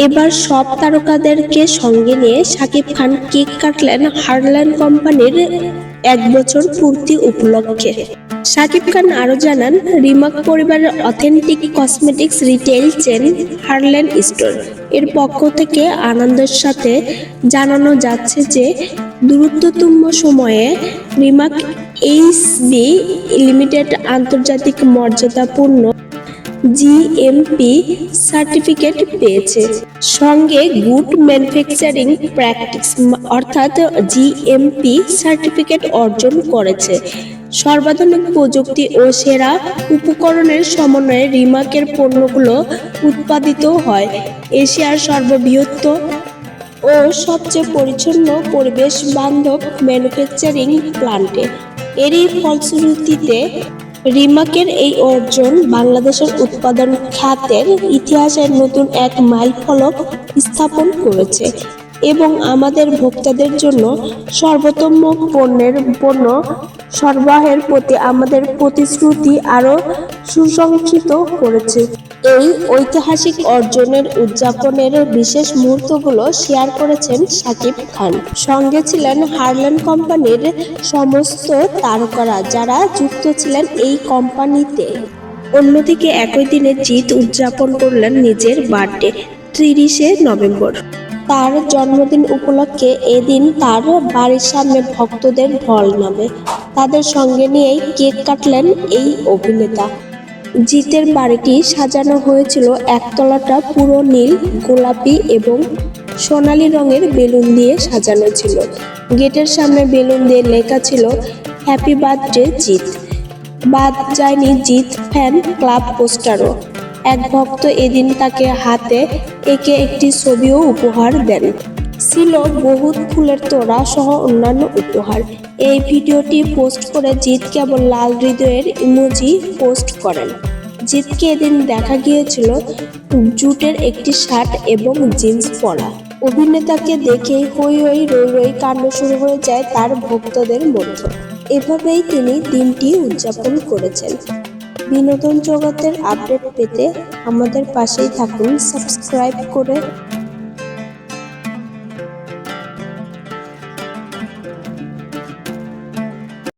এবার সব তারকাদেরকে সঙ্গে নিয়ে শাকিব খান কেক কাটলেন হারল্যান কোম্পানির এক বছর পূর্তি উপলক্ষে। শাকিব খান আরও জানান, রিমাক পরিবারের authentic cosmetics retail chain Herlan store এর পক্ষ থেকে আনন্দের সাথে জানানো যাচ্ছে যে, দ্রুততম সময়ে রিমাক এইচবি লিমিটেড আন্তর্জাতিক মর্যাদাপূর্ণ জিএমপি সার্টিফিকেট পেয়েছে। সঙ্গে গুড ম্যানুফ্যাকচারিং প্র্যাকটিস অর্থাৎ জিএমপি সার্টিফিকেট অর্জন করেছে। সর্বাধুনিক প্রযুক্তি ও সেরা উপকরণের সমন্বয়ে রিমাকের পণ্যগুলো উৎপাদিত হয়। এশিয়ার সর্ববৃহৎ ও সবচেয়ে পরিচ্ছন্ন পরিবেশ বান্ধব ম্যানুফ্যাকচারিং প্লান্টে। এরই ফলশ্রুতিতে রিমাকের এই অর্জন বাংলাদেশের উৎপাদন খাতের ইতিহাসের নতুন এক মাইল ফলক স্থাপন করেছে এবং আমাদের ভোক্তাদের জন্য সর্বোত্তম পণ্যের পণ্য সরবরাহের প্রতি আমাদের প্রতিশ্রুতি আরও সুসংক্ষিত করেছে। এই ঐতিহাসিক অর্জনের উদযাপনের বিশেষ মুহূর্তগুলো শেয়ার করেছেন শাকিব খান। সঙ্গে ছিলেন হারল্যান্ড কোম্পানির সমস্ত তারকারা যারা যুক্ত ছিলেন এই কোম্পানিতে। অন্যদিকে একই দিনে জিত উদযাপন করলেন নিজের বার্থডে, তিরিশে নভেম্বর। তার জন্মদিন উপলক্ষে এদিন তার বাড়ির সামনে ভক্তদের ঢল নামে। তাদের সঙ্গে নিয়েই কেক কাটলেন এই অভিনেতা। জিতের বাড়িটি সাজানো হয়েছিল একতলাটা পুরো নীল, গোলাপি এবং সোনালী রঙের বেলুন দিয়ে সাজানো ছিল। গেটের সামনে বেলুন দিয়ে লেখা ছিল হ্যাপি বার্থডে জিত বাদ যায়নি জিত ফ্যান ক্লাব পোস্টারও। এক ভক্ত এদিন তাকে হাতে একে একটি ছবিও উপহার দেন। ছিল বহুত ফুলের তোড়া সহ অন্যান্য উপহার। এই ভিডিওটি পোস্ট করে জিৎ কেবল লাল হৃদয়ের ইমোজি পোস্ট করেন। জিৎকে এদিন দেখা গিয়েছিল জুটের একটি শার্ট এবং জিন্স পরা। অভিনেতাকে দেখে হই হই রই রই কাণ্ড শুরু হয়ে যায় তার ভক্তদের মধ্যে। এভাবেই তিনি দিনটি উদযাপন করেছেন। বিনোদন জগতের আপডেট পেতে আমাদের পাশেই থাকুন। সাবস্ক্রাইব করে